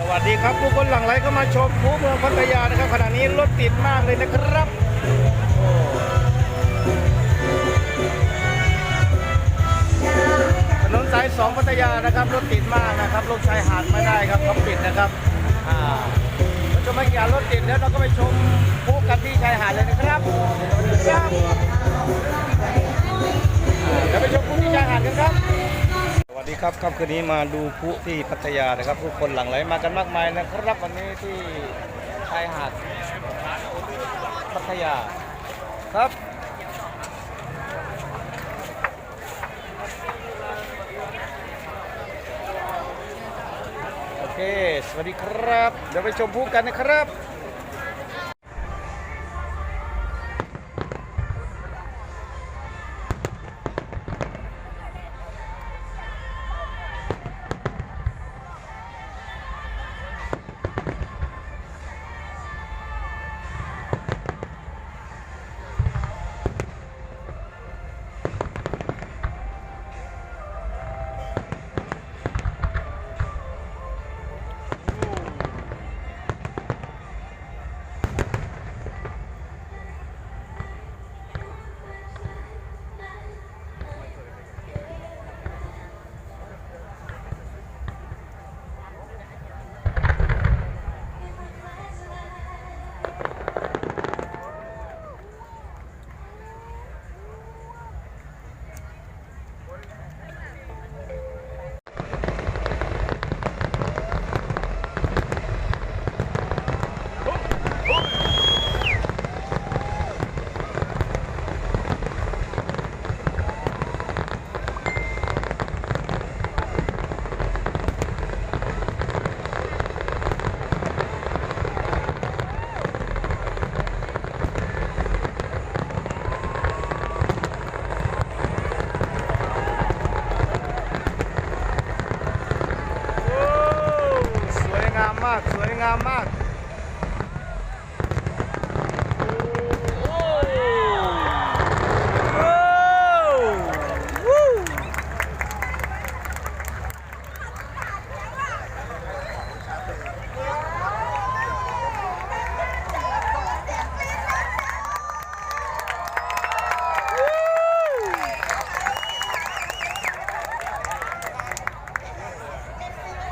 สวัสดีครับผู้คนหลังไหลเข้ามาชมผู้เมืองพัทยานะครับขณะนี้รถติดมากเลยนะครับถนนสายสองพัทยานะครับรถติดมากนะครับลงชายหาดไม่ได้ครับเขาปิดนะครับอ่าเราจะมากี่รถติดแล้วเราก็ไปชมผู้กันที่ชายหาดเลยนะครับ ครับค่ำคืนนี้มาดูพลุที่พัทยานะครับ ผู้คนหลั่งไหลมากันมากมายนะครับวันนี้ที่ชายหาดพัทยาครับโอเค สวัสดีครับ เดี๋ยวไปชมพลุกันนะครับาก สวยงามมาก